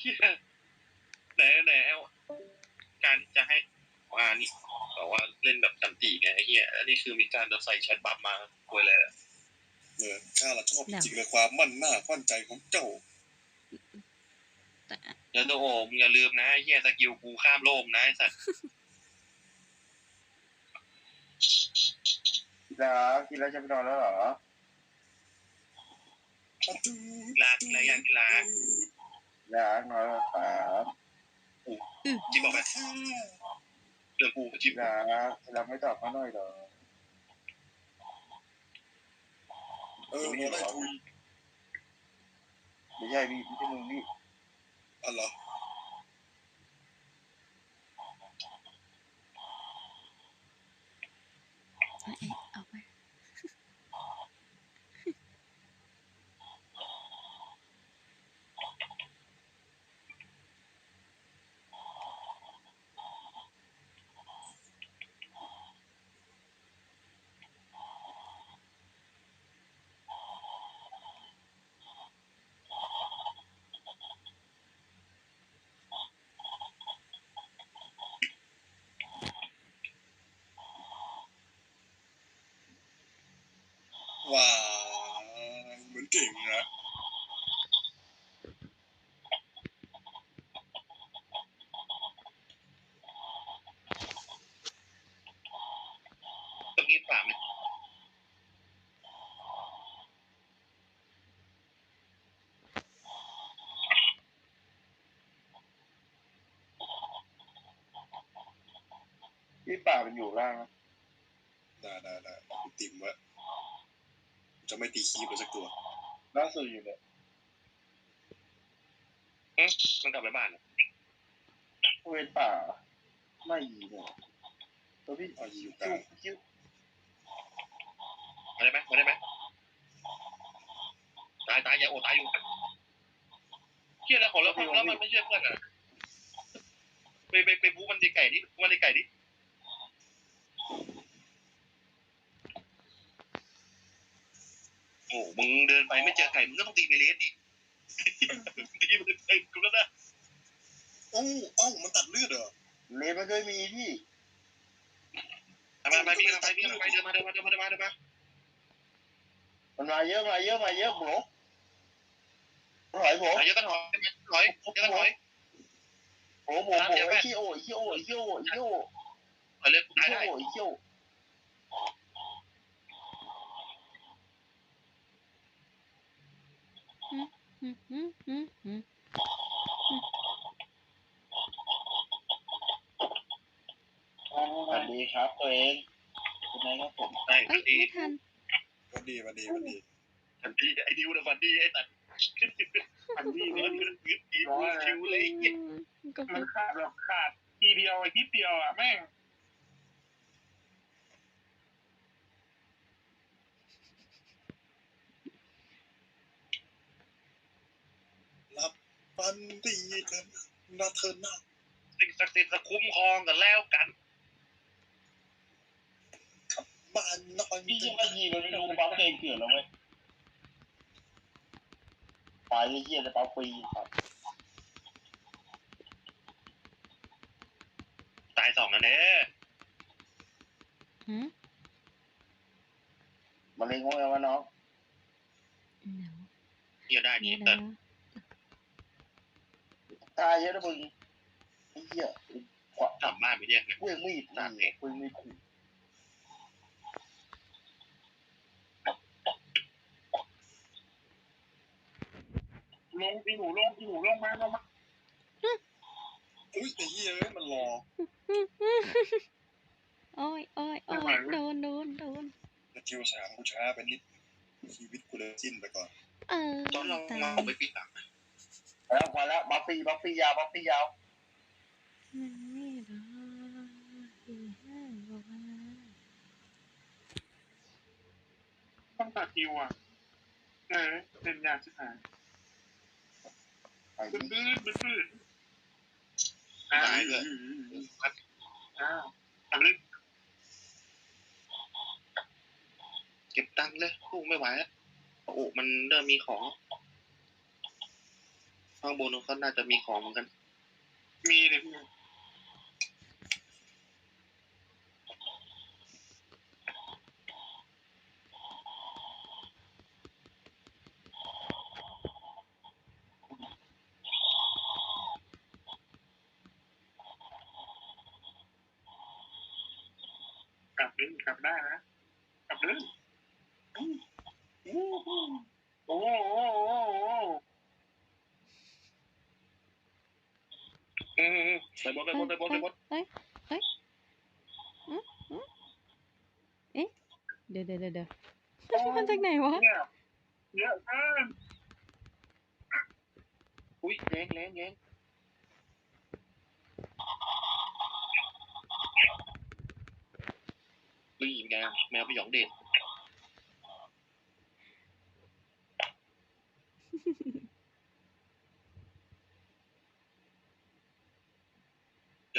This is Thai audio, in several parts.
เหี้ยไหนไหนเอาการจะให้ว่านี่บอกว่าเล่นแบบสันติไงไอ้เหี้ยอันนี้คือมีการใส่แชทบัฟมาคุยเลยอะเออข้าละชอบจริงๆเลยความมั่นหน้ามั่นใจของเจ้าแต่แล้วตัวโอมอย่าลืมนะไอ้เหี้ยสกิลกูข้ามโลกนะไอ้สัตว์กีฬากีฬาจะไปนอนแล้วเหรอลากีฬาอย่างกี ฬาอยากนอนแล้วครับจิบบอกไปเรื่องกูจิบกีฬากีฬาไม่ตอบเขาหน่อยเหรอเออไมาได้ทุยไม่ใช่พี่ไม่ใช่มึงพี่อะไรเหรอ เอาเอ๊ะเอาไป ว้าเหมือนเก่งนะตรงนี้ปากมันพี่ป่ามันอยู่ล่างนะ ได้ได้ได้กูติมไว้ จะไม่ตีคีบเลยสักตัวล่างสุดอยู่เนี่ยมันกลับไปบ้านอะเวนป่า ไม่ยีเนี่ยตัวพี่เอายีอยู่กคิ้ลาวงคิ้วมาได้ไหมมาได้ไหมตายตายอย่าโอตายอยู่เชี่ยแล้วของแล้วแล้วมันไม่เชื่อเพื่อนอะไปไปไปบู๊มันดีไก่ดิบู๊มันดีไก่ดิ โอ้มึงเดินไปไม่เจอไก่มึงก็ต้องตีไปเลสดิตีมันไก่กูแล้วนะโอ้เอ้ามันตัดเลือดเหรอเลนไม่เคยมีพี่ทำไมไปพี่ไปพี่ไปเดินมาเดินมาเดินมาเดินมาเดินมามันมาเยอะมาเยอะมาเยอะโบรถอยโบเยอะก็ถอยถอยเยอะก็ถอยโบโบโบไอ้ขี้โอ้ไอ้ขี้โอ้ไอ้ขี้โอ้ไอ้ขี้โอ้ถอยเลยไอ้ได้ขี้ได้โอ้ไอ้ขี้โอ้ อืมอืมอืมอืม สวัสดีครับตัวเองเป็นไงครับผมได้เอ้ยดีไม่ทัน วันดีวันดีวันดีทันทีไอ้ดิวนะฟันดีไอ้ตัดอันนี้เงิเนี่ยนเงินเงินคิวเลยอืมก็มันขาดแบบขาดทีเดียวไอ้ทีเดียวอะแม่ง รับฟันดีกันนะเธอหน้าสิ่งศักดิ์สิทธิ์จะคุ้มครองกันแล้วกันบ้านนอนพี่ยังไม่ยีมันไม่รู้ปั๊บเองเกิดแล้วเว้ยไปเยี่ยจะปั๊บฟรีครับตายสองนะเน่หืมมาเล็งว่าไงวะน้องเดี๋ยวเฮียได้ดีเดี๋ยวแต่นะตายเยอะนะมึงไอ้เหี้ยขวากลับบ้านไปเรียกเลยเว้ยมีดนี่เว้ยมีดขู่ลงอีหนูลงอีหนูลงมาลงมาอุ้ยไอ้เหี้ยเอ้ยมันรอโอ้ยโอ้ยโอ้ยโดนโดนโดนแล้วคิวสามกูช้าไปนิดชีวิตกูเลยจิ้นไปก่อน เออตอนเราตายมาเอาไปปิดอะ แล้วมาแล้วบัฟฟี่บัฟฟี่ยาวบัฟฟี่ยาวมันไม่ได้ที่ห้าบอกว่าต้องตัดคิวอะ เออ เป็นยากชิบหายไอ้ปื้นนี่ปื้นปื้นปื้นอ้าตายวเลยอ้าวอันลึกเก็บตังค์เลยกูไม่ไหวแล้วโอ้มันเริ่มมีของ ข้างบนเขาน่าจะมีของเหมือนกัน มีเลยพี่กลับเล่นกลับได้นะกลับเล่นอืมอืมอืมโอ้โหโอ้โหโอ้โห อื มอืมไปบนไปบนไปบนไปบนเอ้ยเอ้ยอืมอืมเอ๊ะ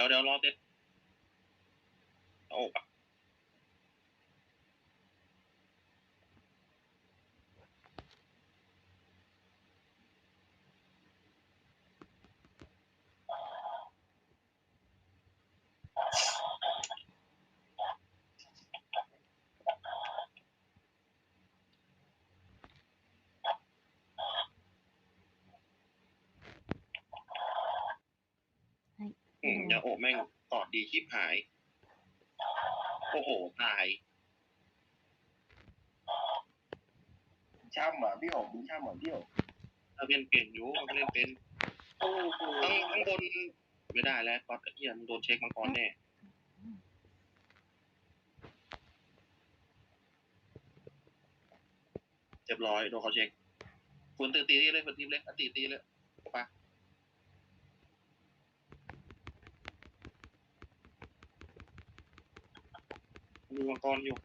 ดี๋ยวเดี๋ยวเดี๋ยวเดี๋ยวมาจากไหนวะเยอะเยอะมาก อุ้ยแรงแรงแรงอุ้ยแมวแมวไปหยอง เด็ดเดี๋ยวเดี๋ยวรอเด็ดโอ้ปะอืมอย่าโอบแม่งกอดดีชิบหาย โอ้โห ตาย ช่ำอะพี่โอ๋มึงช่ำอะพี่โอ๋ถ้าเล่นเปลี่ยนอยู่ถ้าเล่นเป็นโอ้โหข้างข้างบนไม่ได้แล้วก๊อตไอ้เหี้ยมึงโดนเช็คมังกรแน่เรียบร้อยโดนเขาเช็คควรตีตีเลยควรตีเลยอะตีตีเลย มีมังกรอยู่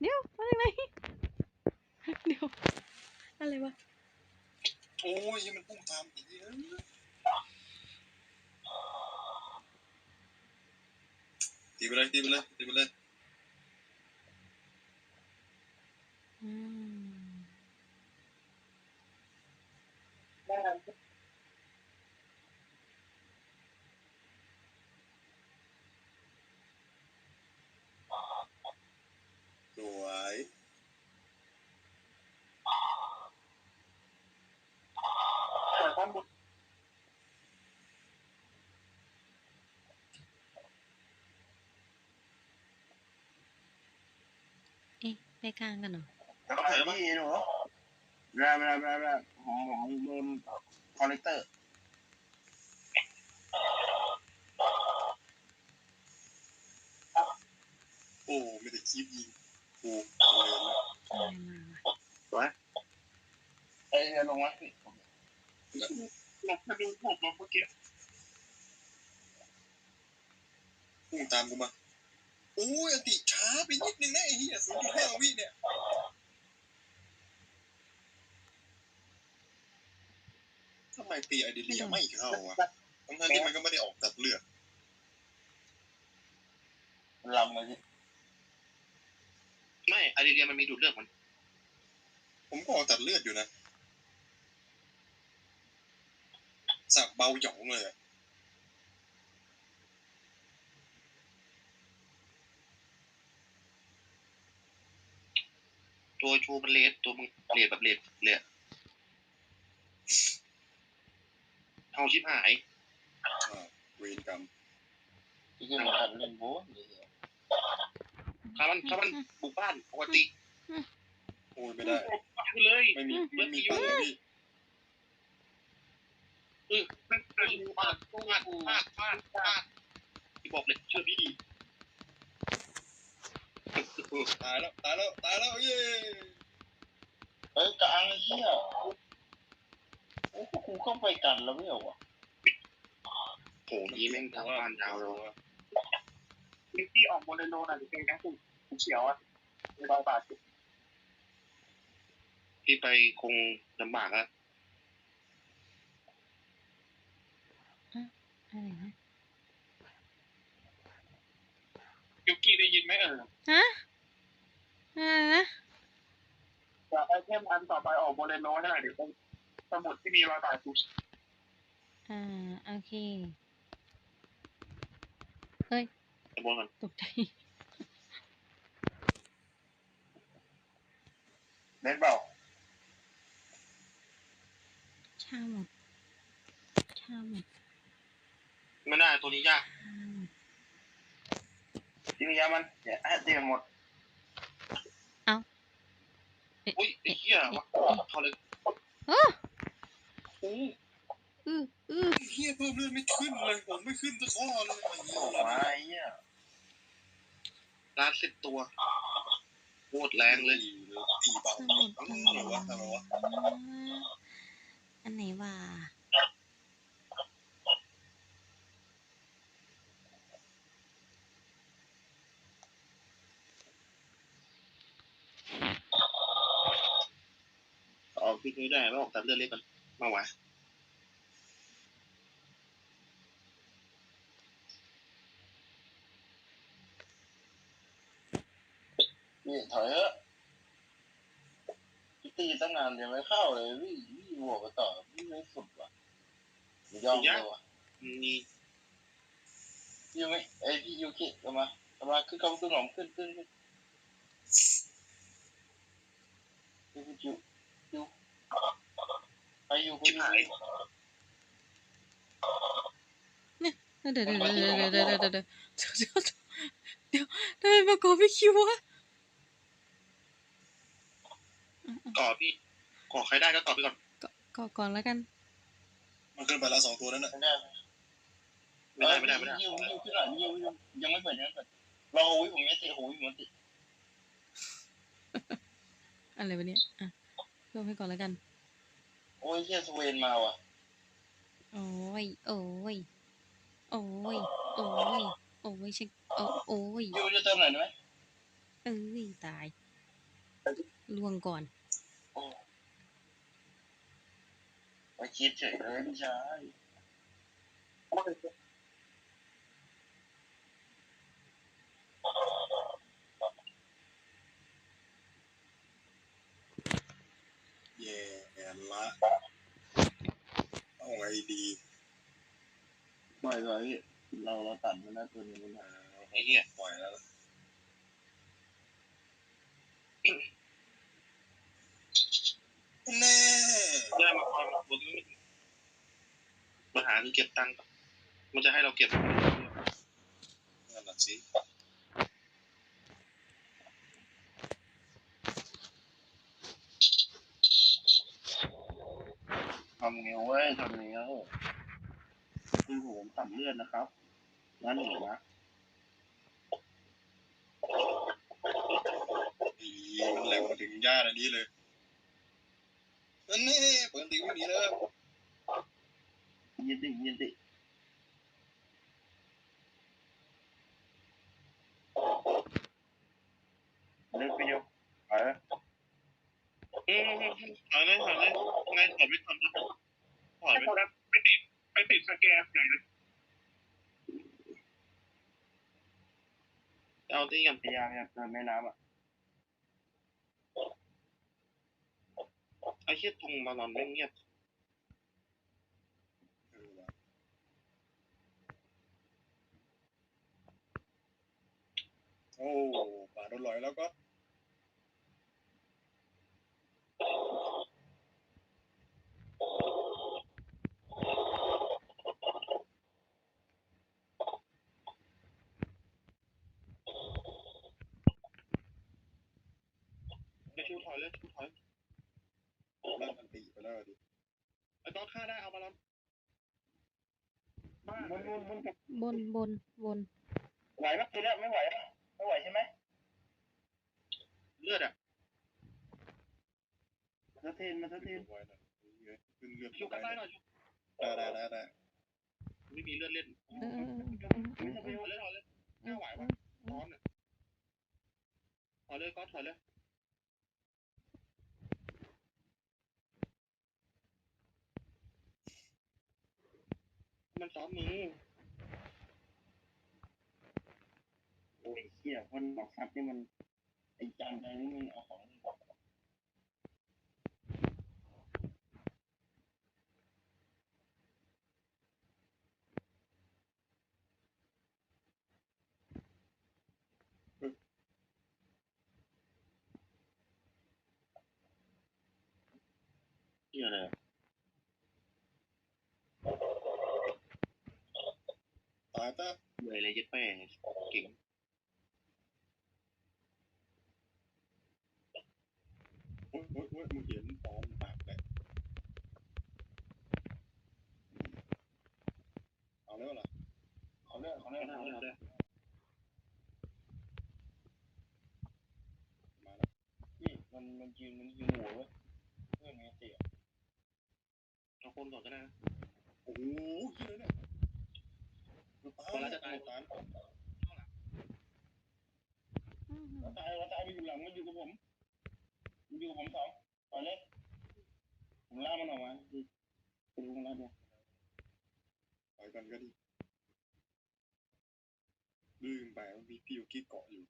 เดี๋ยวมาจากไหนเดี๋ยวอะไรวะโอ้ยยังมันพุ่งตามอีกเยอะตีไปเลยตีไปเลยตีไปเลย อืม สวย แต่ท่านบุตร เอ๊ะไปกลางกันเหรอแล้วก็พี่หนูแร่แร่แร่แร่ผมผมโดนคอลเลกเตอร์โอ้ไม่ได้คีบยิงกูเลยนะอะไรมาวะเอ้ยเดี๋ยวลงมาพี่หลบมาดูผมมาเมื่อกี้พุ่งตามกูมาโอ้ยอติช้าไปนิดนึงนะไอ้เหี้ยศูนย์จุดห้าวิเนี่ยทำไมตีไอเดเลียไม่เข้าวะทั้งๆที่มันก็ไม่ได้ออกตัดเลือดลำเลยพี่ไม่อเดียมันมีดูดเลือดมัน ผมก็ออกตัดเลือดอยู่นะสับเบาหยองเลยอะ ตัวชูมันเลสตัวมึงเลสแบบเลสเลยอะเอาชิบหายอ่าเวรกรรมที่จะมาเล่นโบ้เลยถ้ามันถ้ามันบุกบ้านปกติโอ้ยไม่ได้ไปเลยไม่มีไม่มีตังค์พี่มันเป็นฟาดฟาดฟาดฟาดฟาดที่บอกเลยเชื่อพี่ ตายแล้วตายแล้วตายแล้วเย้เอ้ยกลางไอ้เหี้ยโอ้กูเข้าไปกันแล้วไม่เหรอวะโหนี้แม่งทางบ้านยาวเลยมิกกี้ออกโมเดโลน่ะหรือเป็นแค่ถูกเฉียวอะในรอยบาดเจ็บพี่ไปคงลำบากแล้วอะไรนะยูกี้ได้ยินไหมเออฮะ อะไรนะจากไอเทมอันต่อไปออกโบเลโนให้หน่อยเดี๋ยวสมุดที่มีรอยบาดถูกอ่าโอเค เฮ้ยตะบนก่อนตกใจเล่นเปล่าชาหมดชาหมดไม่ได้ตัวนี้ยากชาหมดยิงยามันเดี๋ยวให้ตีมันหมดเอ๊ะอุ้ยไอ้เหี้ยวะเขาเลยเอ้อโอ้อืออือเฮียเพิ่มเลือดไม่ขึ้นเลยผมไม่ขึ้นสักข้อเลยไอ้เหี้ยโอ้อะไรมาเนี่ยไอ้เหี้ยร้านสิบตัวโคตรแรงเลยตีเบาสมุดอืกันมเหรอวะอะไรวะอันไหนวะ ออกพิก ไม่ได้ไม่ออกตัดเลือดเล็กกันมาวะนี่ถอยเถอะตีตั้งนานยังไม่เข้าเลยวิ่งวิ่งบวกกันต่อวิ่งไม่สุดว่ะไม่ยอมเลยว่ะมียูไหมไอยพี่ยูกิเข้ามาเข้ามาขึ้นเข้าขึ้นหอมขึ้นขึ้นขึ้นยูยูยู ไปยูไปยูเดี๋ยวเดี๋ยเดี๋ยวเดี๋ยวเดี๋ยวเดี๋ยวเดี๋ยวเดี๋ยวเดี๋ยวเดี๋ยวทำไมมากอพี่คิววะก่อพี่ก่อใครได้ก็ก่อไปก่อนก่อก่อนแล้วกัน มันขึ้นไปแล้วสองตัวนั้นน่ะไม่ได้ไม่ได้ไม่ได้ยูยูขึ้นหน่อยยูยูยังไม่เปิดยังไม่เปิดเรอโอ้ยผมยังติโอ้ยผมติอะไรวะเนี่ยอะเพิ่มให้ก่อนแล้วกัน โอ้ยเฮียสเวนมาว่ะ โอ้ย โอ้ย โอ้ย โอ้ย โอ้ยเช็คโอ้โอ้ยยูจะเติมหน่อยได้ไหมเอ้ยตายล่วงก่อน โอ้ไปคิดเฉยเลยพี่ชาย แย่ละ เอาไงดีปล่อยเลยพี่เราเราตัดมันได้ตัวนี้มันอ่าไอ้เหี้ยปล่อยแล้วล่ะแน่ได้มาคอยมาตัวนี้มาหาเงินเก็บตังค์ก่อนมันจะให้เราเก็บนั่นน่ะสิ ทำเงี้ยเว้ยทำเงี้ยคือผมตัดเลือดนะครับงั้นหนูนะอีมันแหลมมาถึงญาติอันนี้เลยอันนี้เปิดตีวิ่งหนีแล้วยินดิยินดิเลิกไปโยไปอืมถอยเลยถอยเลยไงถอยไม่ทันนะถอย ไอ้ ไม่ คนนั้นไปติดไปติดสแกนอย่างนั้น เอา ตีกันพยายามจะเติมแม่น้ำอะไอ้เชี่ยตรงมานอนไม่เงียบโอ้ป่าโดนลอยแล้วก็ อ้ชูถอยเลยชูถอยเล่นอันตีไปแล้วดิไอ้ต้อนฆ่าได้เอามาแล้วบ้ามันมันมันบนบนบนไหวไหมตัวเนี้ยไม่ไหวไม่ไหวใช่ไหมเลือดอะมาเทนมาเทนอยขึ้นเลือดชูกันได้หน่อยชูได้ได้ได้ได้ไม่มีเลือดเล่นเออเออเออไม่จะไปถอยเลยถอยเลยเออเออร้อนอะถอยเลยก็ถอยเลย มันซ้อมมือโอ้ยเหี้ยคนบอกซับนี่มันไอ้จันทร์นี่มันเอาของ ตา เลยเลยยึดแป้งเก่งโอ้ยโอ้ยโอ้ยมึงเห็นปอมปากแหละเอาแล้วล่ะเอาเลืก็อกได้เขาเอาเลืได้อกเอาได้วมาแล้วนี่มันมันยืนมันยืนหัวเว้ยเพื่อนไงเตี๋ยเอาคนก่อนก็ได้นะ โอ้โหเยอะเนี่ยดู ตาพอแล้วจะตายตายอืมแล้วตายแล้วตายไปอยู่หลังมันอยู่กับผม มันอยู่กับผมสองตอนเล็กผมล่ามันออกมาดูดูมันล่าดูไปกันก็ดีลืมไปว่ามีพี่ยูกี้เกาะอยู่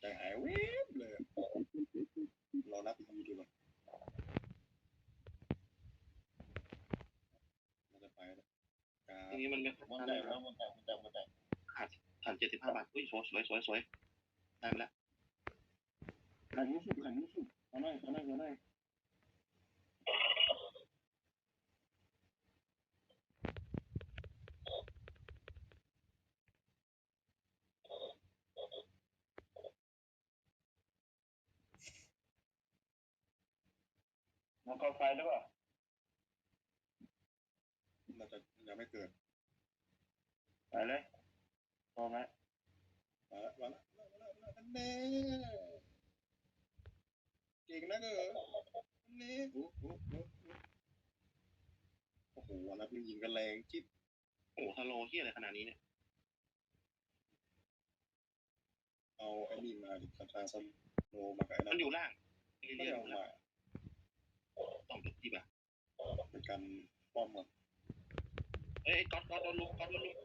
ใจหายเว็บเลยอะรอรับอีกทีดีกว่าเราจะไปแล้วกราทีบนี้มันไม่บนทันแตเลกยแล้วบนแตกบนแตกบนแตก ผ่านเจ็ดสิบห้าบาทอุ้ยสวยสวยสวยสวยได้มาแล้วขันยี่สิบขันยี่สิบเอาหน่อยเอาหน่อยเอาหน่อยมันก็ไฟหรือเปล่าน่าจะยังไม่เกิดไปเลย พอไหมมาล้วมาล้วมาล้วมาล้วอันเน่เก่งนะเกออันเน่โอ้โหโอ้โหโอ้วันนั้นมึงยิงกันแรงจิ๊บโอ้โหทาโลเฮียอะไรขนาดนี้เนี่ย เอาไอ้นี่มาดิคาทาซันโนมากับไอ้มันั่นนอยู่ล่างไม่ได้เอาอยู่ล่างมาต้องจุดที่แบบเป็นการป้อมมันเอ้ยก๊อตก๊อตโดนลุกก๊อตโดนลุก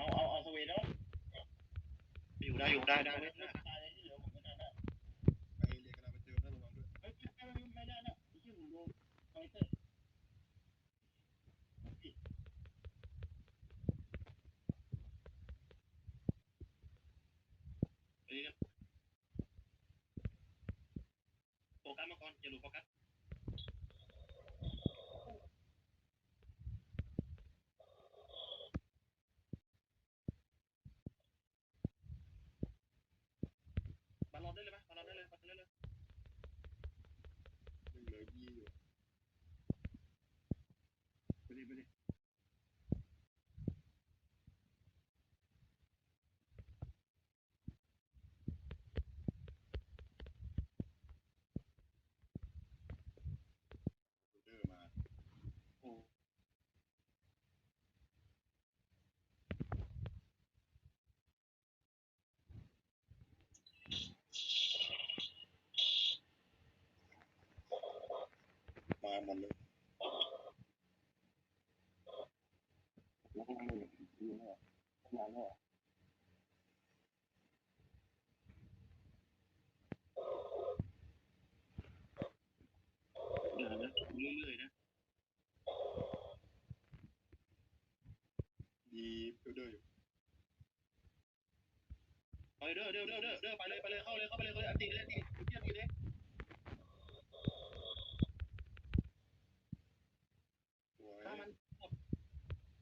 เอาเอาเอาสวีทเนาะอยู่ได้อยู่ได้ได้ได้ได้ตายเลยที่เหลือผมไม่ได้นะไอ้เรียกกันมาเจอนะระวังด้วยเฮ้ยไม่ไม่ไม่ได้นะที่ผมโดนไฟเตอร์ เอ้ยโฟกัสมาก่อนอย่าหลุดโฟกัสบอลลอนได้เลยไหมบอลลอนได้เลยบอลลอนได้เลย ยังเหลือยี่อยู่ ไปดิไปดิเดอร์มา โอ้ มาหมดเลย แล้วก็ไม่ดูเนี่ย นานแล้วเดี๋ยวนะเรื่อยๆนะ ดีเดอร์อยู่ไปเด้อเด้อเด้อเด้อเด้อไปเลยไปเลยเข้าเลยเข้าไปเลยเข้าเลยอันตีเลยอันตีเทียบตีเลยสวยถ้ามันหมด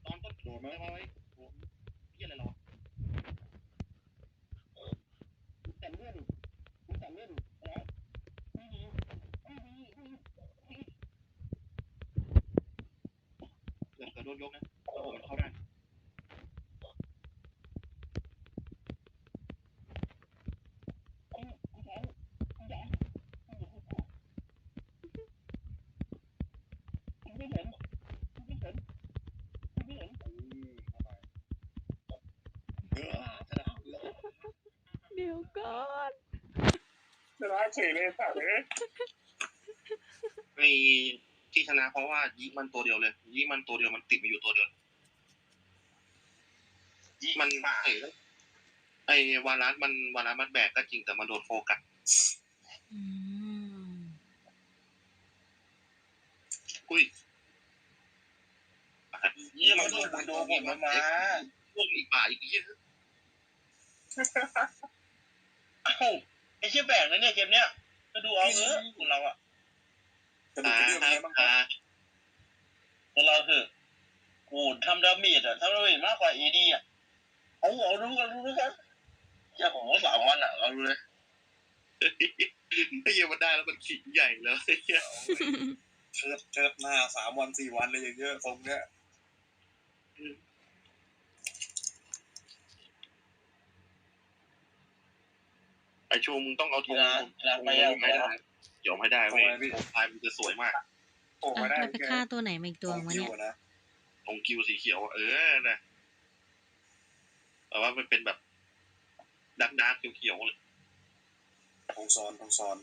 ตอนต้นโดนไหม ไปไว้โอ้เฮียอะไรเรา แต่เลือดมึงแต่เลือดแล้ว เกิ ดเกิดโดนยกนะโอ้โหมันเข้าได้ไม่เห็นไม่เห็นไม่เห็นอืมเข้าไปเออชนะแล้วเดี๋ยวก่อนจะร้ายเฉยเลยสัตว์เลย ไอ้ ที่ชนะเพราะว่ายิงมันตัวเดียวเลยยิงมันตัวเดียวมันติดมาอยู่ตัวเดียวมันไอ้ไอ้วารัสมันวารัสมันแบกก็จริงแต่มันโดนโฟกัสอืมอุ้ยยี่มันโดนโดนผมมันมาพวกอีกป่าอีกเยอะเอ้าไอ้เชี่ยแบกนะเนี่ยเกมเนี้ยจะดูเอาเถอะของเราอะ กระดูกตากกระเดื่องเป็นไงบ้างคตารับวกเราเถอะกูทำดาเมจอะทำดาเมจมากกว่าเอดีอะเอาเอาดูกันดูกันเจ้าของสามวันอะเราดูเลยไอ้เหี้ยมันได้แล้วมันขิงใหญ่แล้วไอ้เหี้ยเชิดเชิดหน้าสามวันสี่วันเลยอย่างเงี้ยทรงเนี้ยไอ้ชูมึงต้องเอาธกีงฬากีฬาไปยอะอมให้ได้ ยอมให้ได้เว้ยธงพายมันจะสวยมากโอ้อะไม่ได้แล้วไปแค่ฆ่าตัวไหนมาอีกตัวของวะคิเนี่วยนะธงกิวสีเขียวอะเออนะแต่ว่ามันเป็นแบบดักดักๆเขียวๆเลยทงซอนทงซอน